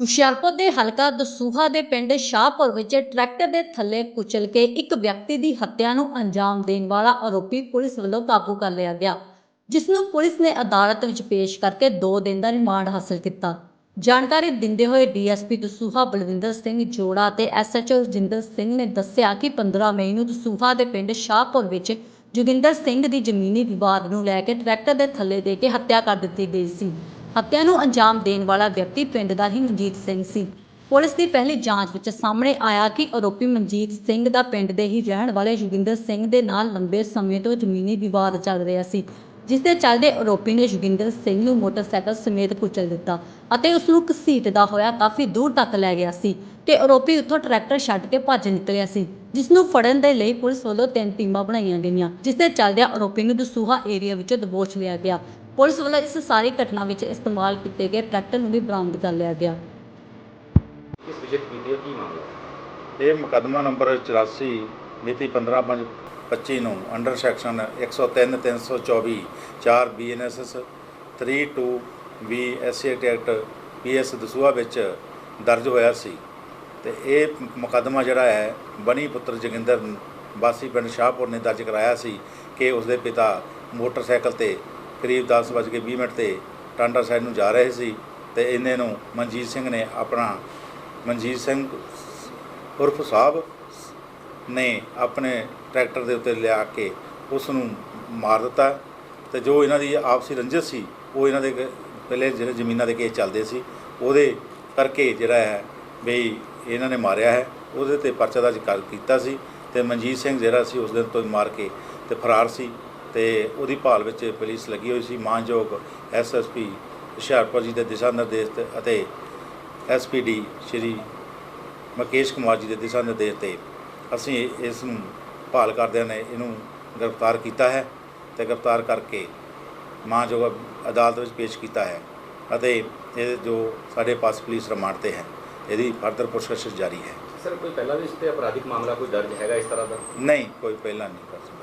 ਹੁਸ਼ਿਆਰਪੁਰ ਦੇ ਹਲਕਾ ਦਸੂਹਾ ਦੇ ਪਿੰਡ ਸ਼ਾਹਪੁਰ ਵਿੱਚ ਟਰੈਕਟਰ ਦੇ ਥੱਲੇ ਕੁਚਲ ਕੇ ਇੱਕ ਵਿਅਕਤੀ ਦੀ ਹੱਤਿਆ ਨੂੰ ਅੰਜਾਮ ਦੇਣ ਵਾਲਾ ਆਰੋਪੀ ਪੁਲਿਸ ਵੱਲੋਂ ਕਾਬੂ ਕਰ ਲਿਆ ਗਿਆ, ਜਿਸ ਨੂੰ ਪੁਲਿਸ ਨੇ ਅਦਾਲਤ ਵਿੱਚ ਪੇਸ਼ ਕਰਕੇ 2 ਦਿਨ ਦਾ ਰਿਮਾਂਡ ਹਾਸਲ ਕੀਤਾ। ਜਾਣਕਾਰੀ ਦਿੰਦੇ ਹੋਏ ਡੀਐਸਪੀ ਦਸੂਹਾ ਬਲਵਿੰਦਰ ਸਿੰਘ ਜੋੜਾ ਅਤੇ ਐਸਐਚਓ ਜਿੰਦਰ ਸਿੰਘ ਨੇ ਦੱਸਿਆ ਕਿ 15 ਮਈ ਨੂੰ ਦਸੂਹਾ ਦੇ ਪਿੰਡ ਸ਼ਾਹਪੁਰ ਵਿੱਚ ਜੋਗਿੰਦਰ ਸਿੰਘ ਦੀ ਜ਼ਮੀਨੀ ਵਿਵਾਦ ਨੂੰ ਲੈ ਕੇ ਟਰੈਕਟਰ ਦੇ ਥੱਲੇ ਦੇ ਕੇ ਹੱਤਿਆ ਕਰ ਦਿੱਤੀ ਗਈ ਸੀ। ਹੱਤਿਆ ਨੂੰ ਅੰਜਾਮ ਦੇਣ ਵਾਲਾ ਵਿਅਕਤੀ ਪਿੰਡ ਦਾ ਹੀ ਮਨਜੀਤ ਸਿੰਘ ਸੀ। ਪੁਲਿਸ ਦੀ ਪਹਿਲੀ ਜਾਂਚ ਵਿੱਚ ਸਾਹਮਣੇ ਆਇਆ ਕਿ ਆਰੋਪੀ ਮਨਜੀਤ ਸਿੰਘ ਦਾ ਪਿੰਡ ਦੇ ਹੀ ਰਹਿਣ ਵਾਲੇ ਜੋਗਿੰਦਰ ਸਿੰਘ ਦੇ ਨਾਲ ਲੰਬੇ ਸਮੇਂ ਤੋਂ ਜ਼ਮੀਨੀ ਵਿਵਾਦ ਚੱਲ ਰਿਹਾ ਸੀ, ਜਿਸ ਦੇ ਚੱਲਦੇ ਆਰੋਪੀ ਨੇ ਜੋਗਿੰਦਰ ਸਿੰਘ ਨੂੰ ਮੋਟਰਸਾਈਕਲ ਸਮੇਤ ਕੁਚਲ ਦਿੱਤਾ ਅਤੇ ਉਸ ਨੂੰ ਘਸੀਟਦਾ ਹੋਇਆ ਕਾਫੀ ਦੂਰ ਤੱਕ ਲੈ ਗਿਆ ਸੀ ਤੇ ਆਰੋਪੀ ਉੱਥੋਂ ਟਰੈਕਟਰ ਛੱਡ ਕੇ ਭੱਜ ਨਿਕਲਿਆ ਸੀ, ਜਿਸ ਨੂੰ ਫੜਨ ਦੇ ਲਈ ਪੁਲਿਸ ਵੱਲੋਂ ਤਿੰਨ ਟੀਮਾਂ ਬਣਾਈਆਂ ਗਈਆਂ, ਜਿਸ ਦੇ ਚੱਲਦਿਆਂ ਆਰੋਪੀ ਨੂੰ ਦਸੂਹਾ ਏਰੀਆ ਵਿੱਚ ਦਬੋਚ ਲਿਆ ਗਿਆ। ਪੁਲਿਸ ਵੱਲੋਂ ਇਸ ਸਾਰੀ ਘਟਨਾ ਵਿੱਚ ਇਸਤੇਮਾਲ ਕੀਤੇ ਗਏ ਟਰੈਕਟਰ ਨੂੰ ਵੀ ਬਰਾਮਦ ਕਰ ਲਿਆ ਗਿਆ। ਕਿਸ ਵਿਸ਼ੇ 'ਤੇ ਕੀਤੀ ਹੈ? ਕੀ ਮਾਮਲਾ ਇਹ ਮੁਕੱਦਮਾ ਨੰਬਰ 84 ਮਿਤੀ 15/5/25 ਨੂੰ under section 103 324 4 BNSS 32 B SC act PS Dasuya ਵਿੱਚ ਦਰਜ ਹੋਇਆ ਸੀ। ਤੇ ਇਹ ਮੁਕੱਦਮਾ ਜਿਹੜਾ ਹੈ ਬਣੀ ਪੁੱਤਰ ਜੋਗਿੰਦਰ ਵਾਸੀ ਪਿੰਡ ਸ਼ਾਹਪੁਰ ਨੇ ਦਰਜ ਕਰਾਇਆ ਸੀ ਕਿ ਉਸਦੇ ਪਿਤਾ ਮੋਟਰਸਾਈਕਲ ਤੇ ਕਰੀਬ 10:20 ਮਿੰਟ ਤੇ ਟਾਂਡਾ ਸਾਈਡ ਨੂੰ ਜਾ ਰਹੇ ਸੀ ਤੇ ਇਹਨੇ ਨੂੰ ਮਨਜੀਤ ਸਿੰਘ ਨੇ ਆਪਣਾ, ਮਨਜੀਤ ਸਿੰਘ ਉਰਫ ਸਾਹਿਬ ਨੇ ਆਪਣੇ ਟਰੈਕਟਰ ਦੇ ਉੱਤੇ ਲਿਆ ਕੇ ਉਸ ਨੂੰ ਮਾਰ ਦਿੱਤਾ ਤੇ ਜੋ ਇਹਨਾਂ ਦੀ ਆਪਸੀ ਰੰਜਿਸ਼ ਸੀ, ਉਹ ਇਹਨਾਂ ਦੇ ਪਹਿਲੇ ਜਿਹੜੇ ਜ਼ਮੀਨਾਂ ਦੇ ਕੇਸ ਚੱਲਦੇ ਸੀ, ਉਹਦੇ ਕਰਕੇ ਜਿਹੜਾ ਹੈ ਬਈ ਇਹਨਾਂ ਨੇ ਮਾਰਿਆ ਹੈ, ਉਹਦੇ ਤੇ ਪਰਚਾ ਦਰਜ ਕਰ ਕੀਤਾ ਸੀ ਤੇ ਮਨਜੀਤ ਸਿੰਘ ਜਿਹੜਾ ਸੀ ਉਸ ਦਿਨ ਤੋਂ ਮਾਰ ਕੇ ਤੇ ਫਰਾਰ ਸੀ। ਤੇ ਉਹਦੀ ਭਾਲ ਵਿੱਚ ਪੁਲਿਸ ਲੱਗੀ ਹੋਈ ਸੀ ਮਾਨਯੋਗ ਐਸਐਸਪੀ ਹੁਸ਼ਿਆਰਪੁਰ ਜੀ ਦੇ ਦਿਸ਼ਾ ਨਿਰਦੇਸ਼ ਤੇ ਅਤੇ ਐਸਪੀਡੀ ਸ਼੍ਰੀ ਮੁਕੇਸ਼ ਕੁਮਾਰ ਜੀ ਦੇ ਦਿਸ਼ਾ ਨਿਰਦੇਸ਼ ਤੇ ਅਸੀਂ ਇਸ ਨੂੰ ਭਾਲ ਕਰਦਿਆਂ ਨੇ ਇਹਨੂੰ ਗ੍ਰਿਫਤਾਰ ਕੀਤਾ ਹੈ ਤੇ ਗ੍ਰਿਫਤਾਰ ਕਰਕੇ ਮਾਨਯੋਗ ਅਦਾਲਤ ਵਿੱਚ ਪੇਸ਼ ਕੀਤਾ ਹੈ ਅਤੇ ਇਹ ਜੋ ਸਾਡੇ ਪਾਸ ਪੁਲਿਸ ਰਿਮਾਂਡ ਤੇ ਹੈ ਇਹਦੀ ਫਰਦਰ ਪੁੱਛਗਿੱਛ ਜਾਰੀ ਹੈ। ਸਰ ਕੋਈ ਪਹਿਲਾਂ ਵੀ ਇਸ ਤੇ ਅਪਰਾਧਿਕ ਮਾਮਲਾ ਕੋਈ ਦਰਜ ਹੈਗਾ ਇਸ ਤਰ੍ਹਾਂ ਦਾ? ਨਹੀਂ ਕੋਈ ਪਹਿਲਾਂ ਨਹੀਂ ਸਕਦਾ